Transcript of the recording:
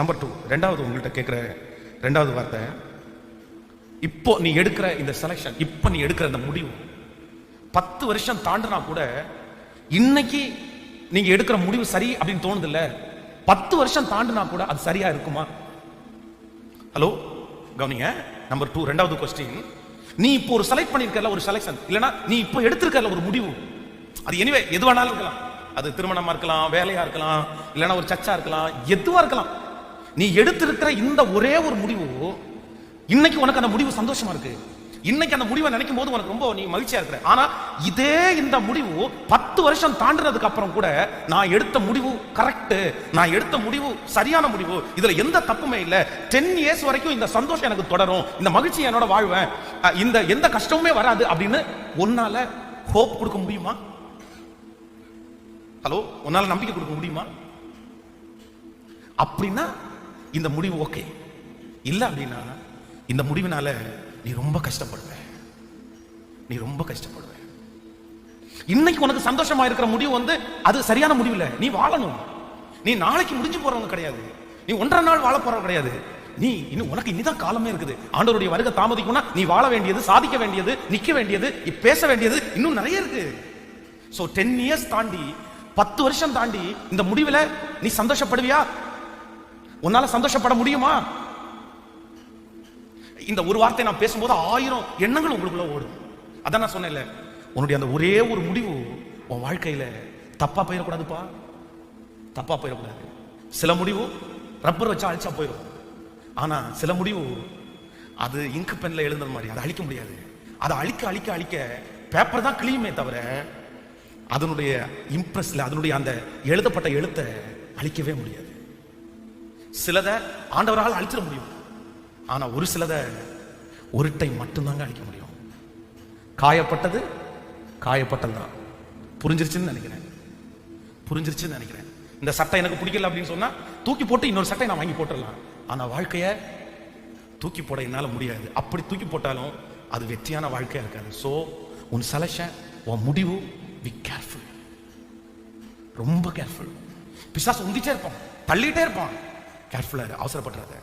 Number two ரெண்டாவது உங்கள்கிட்ட கேட்குற ரெண்டாவது வார்த்தை இப்போ நீ எடுக்கிற இந்த செலெக்ஷன் இப்போ நீ எடுக்கிற இந்த முடிவு பத்து வருஷம் தாண்டினா கூட இன்னைக்கு நீங்க எடுக்கிற முடிவு சரி அப்படின்னு தோணுது இல்ல பத்து வருஷம் தாண்டினா கூட அது சரியா இருக்குமா? ஹலோ கவனிங்க. நம்பர் டூ ரெண்டாவது கொஸ்டின் நீ இப்போ ஒரு செலக்ட் பண்ணிருக்கல ஒரு செலக்ஷன் இல்லனா நீ இப்போ எடுத்திருக்கல ஒரு முடிவு. அது எனிவே எது வேணாலும் இருக்கலாம். அது திருமணமா இருக்கலாம் வேலையா இருக்கலாம் இல்லனா ஒரு சர்ச்சா இருக்கலாம் எதுவா இருக்கலாம். நீ எடுத்திருக்கிற இந்த ஒரே ஒரு முடிவு இன்னைக்கு உனக்கு அந்த முடிவு சந்தோஷமா இருக்கு. இன்னைக்கு அந்த முடிவை நினைக்கும் போது உனக்கு ரொம்ப நீ மகிழ்ச்சியா இருக்கிற. ஆனா இதே இந்த முடிவு பத்து வருஷம் தாண்டினதுக்கு அப்புறம் கூட நான் எடுத்த முடிவு கரெக்ட் நான் எடுத்த முடிவு சரியான முடிவு. இதுல எந்த தப்புமே இல்ல. டென் இயர்ஸ் வரைக்கும் இந்த சந்தோஷம் எனக்கு தொடரும். இந்த மகிழ்ச்சி என்னோட வாழ்வேன். இந்த எந்த கஷ்டமுமே வராது அப்படின்னு உன்னால ஹோப் கொடுக்க முடியுமா? ஹலோ உன்னால நம்பிக்கை கொடுக்க முடியுமா? அப்படின்னா இந்த முடிவு ஓகே. இல்லை அப்படின்னா இந்த முடிவினால நீ ரொம்ப கஷ்டப்படுவ. நீ ரொம்ப கஷ்டப்படுவ. இன்னைக்கு உனக்கு சந்தோஷமா இருக்கிற முடிவு வந்து அது சரியான முடிவு இல்ல. நீ வாழணும். நீ நாளைக்கு முடிஞ்சு போறவங்க கிடையாது. நீ ஒன்றரை நாள் வாழ போறவங்க கிடையாது. நீ இன்னும் உனக்கு இனிதான் காலமே இருக்குது. ஆண்டவருடைய வருகை தாமதிக்கும்னா நீ வாழ வேண்டியது சாதிக்க வேண்டியது நிக்க வேண்டியது பேச வேண்டியது இன்னும் நிறைய இருக்கு. சோ டென் இயர்ஸ் தாண்டி பத்து வருஷம் தாண்டி இந்த முடிவுல நீ சந்தோஷப்படுவியா? உன்னால சந்தோஷப்பட முடியுமா? இந்த ஒரு வார்த்தை நான் பேசும்போது ஆயிரம் எண்ணங்கள் உங்களுக்குள்ள ஓடும். அதான் நான் சொன்னேன்ல உன்னுடைய அந்த ஒரே ஒரு முடிவு உன் வாழ்க்கையில தப்பா போயிடக்கூடாதுப்பா. தப்பா போயிடக்கூடாது. சில முடிவு ரப்பர் வச்சா அழிச்சா போயிடும். ஆனா சில முடிவு அது இங்கு பென்ல எழுந்த மாதிரி அதை அழிக்க முடியாது. அதை அழிக்க அழிக்க அழிக்க பேப்பர் தான் கிளியுமே தவிர அதனுடைய இம்ப்ரெஸ்ல அதனுடைய அந்த எழுதப்பட்ட எழுத்தை அழிக்கவே முடியாது. சிலதை ஆண்டவரால் அழிச்சிட முடியும். ஆனா ஒரு சிலதை ஒரு டைம் மட்டும்தாங்க அழிக்க முடியும். காயப்பட்டது காயப்பட்டதுதான் புரிஞ்சிருச்சுன்னு நினைக்கிறேன். புரிஞ்சிருச்சுன்னு நினைக்கிறேன். இந்த சட்டை எனக்கு பிடிக்கல அப்படின்னு சொன்னா தூக்கி போட்டு இன்னொரு சட்டை நான் வாங்கி போட்டுடலாம். ஆனா வாழ்க்கைய தூக்கி போட என்னால முடியாது. அப்படி தூக்கி போட்டாலும் அது வெற்றியான வாழ்க்கையா இருக்காது. சோ உன் செலக்ஷன் உன் முடிவு பி கேர்ஃபுல் ரொம்ப கேர்ஃபுல் பிசாஸ் உந்திச்சே இருப்பான். தள்ளிட்டே இருப்பான். கேர்ஃபுல்லாக இரு அவசரப்படுறத